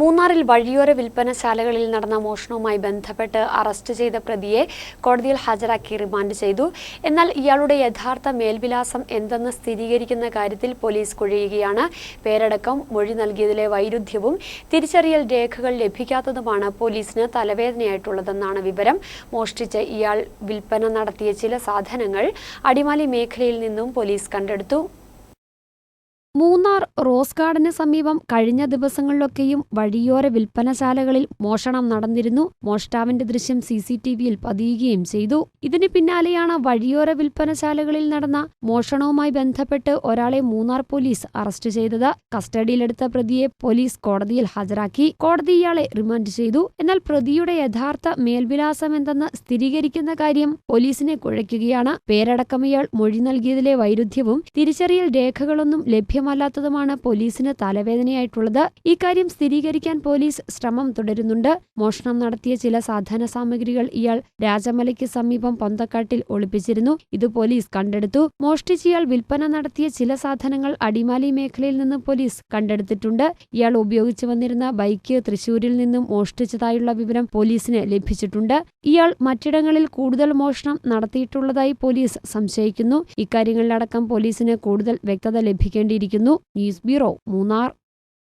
മൂന്നാറിൽ വഴിയോര വിൽപ്പനശാലകളിൽ നടന്ന മോഷണവുമായി ബന്ധപ്പെട്ട് അറസ്റ്റ് ചെയ്ത പ്രതിയെ കോടതിയിൽ ഹാജരാക്കി റിമാൻഡ് ചെയ്തു. എന്നാൽ ഇയാളുടെ യഥാർത്ഥ മേൽവിലാസം എന്തെന്ന് സ്ഥിരീകരിക്കുന്ന കാര്യത്തിൽ പോലീസ് കുഴയുകയാണ്. പേരടക്കം മൊഴി നൽകിയതിലെ വൈരുദ്ധ്യവും തിരിച്ചറിയൽ രേഖകൾ ലഭിക്കാത്തതുമാണ് പോലീസിന് തലവേദനയായിട്ടുള്ളതെന്നാണ് വിവരം. മോഷ്ടിച്ച് ഇയാൾ വിൽപ്പന നടത്തിയ ചില സാധനങ്ങൾ അടിമാലി മേഖലയിൽ നിന്നും പോലീസ് കണ്ടെടുത്തു. മൂന്നാർ റോസ് ഗാർഡന് സമീപം കഴിഞ്ഞ ദിവസങ്ങളിലൊക്കെയും വഴിയോര വിൽപ്പനശാലകളിൽ മോഷണം നടന്നിരുന്നു. മോഷ്ടാവിന്റെ ദൃശ്യം സി സി ടി വിയിൽ പതിയുകയും ചെയ്തു. ഇതിന് പിന്നാലെയാണ് വഴിയോര വിൽപ്പനശാലകളിൽ നടന്ന മോഷണവുമായി ബന്ധപ്പെട്ട് ഒരാളെ മൂന്നാർ പോലീസ് അറസ്റ്റ് ചെയ്തത്. കസ്റ്റഡിയിലെടുത്ത പ്രതിയെ പോലീസ് കോടതിയിൽ ഹാജരാക്കി. കോടതി ഇയാളെ റിമാൻഡ് ചെയ്തു. എന്നാൽ പ്രതിയുടെ യഥാർത്ഥ മേൽവിലാസം എന്തെന്ന് സ്ഥിരീകരിക്കുന്ന കാര്യം പോലീസിനെ കുഴയ്ക്കുകയാണ്. പേരടക്കം ഇയാൾ മൊഴി നൽകിയതിലെ വൈരുദ്ധ്യവും തിരിച്ചറിയൽ രേഖകളൊന്നും ലഭ്യമല്ലാത്തതുമാണ് പോലീസിന് തലവേദനയായിട്ടുള്ളത്. ഇക്കാര്യം സ്ഥിരീകരിക്കാൻ പോലീസ് ശ്രമം തുടരുന്നുണ്ട്. മോഷണം നടത്തിയ ചില സാധന സാമഗ്രികൾ ഇയാൾ രാജമലയ്ക്ക് സമീപം പൊന്തക്കാട്ടിൽ ഒളിപ്പിച്ചിരുന്നു. ഇത് പോലീസ് കണ്ടെടുത്തു. മോഷ്ടിച്ച് ഇയാൾ വിൽപ്പന നടത്തിയ ചില സാധനങ്ങൾ അടിമാലി മേഖലയിൽ നിന്ന് പോലീസ് കണ്ടെടുത്തിട്ടുണ്ട്. ഇയാൾ ഉപയോഗിച്ചു വന്നിരുന്ന ബൈക്ക് തൃശൂരിൽ നിന്നും മോഷ്ടിച്ചതായുള്ള വിവരം പോലീസിന് ലഭിച്ചിട്ടുണ്ട്. ഇയാൾ മറ്റിടങ്ങളിൽ കൂടുതൽ മോഷണം നടത്തിയിട്ടുള്ളതായി പോലീസ് സംശയിക്കുന്നു. ഇക്കാര്യങ്ങളിലടക്കം പോലീസിന് കൂടുതൽ വ്യക്തത ലഭിക്കേണ്ടിയിരിക്കുന്നു. News bureau Munnar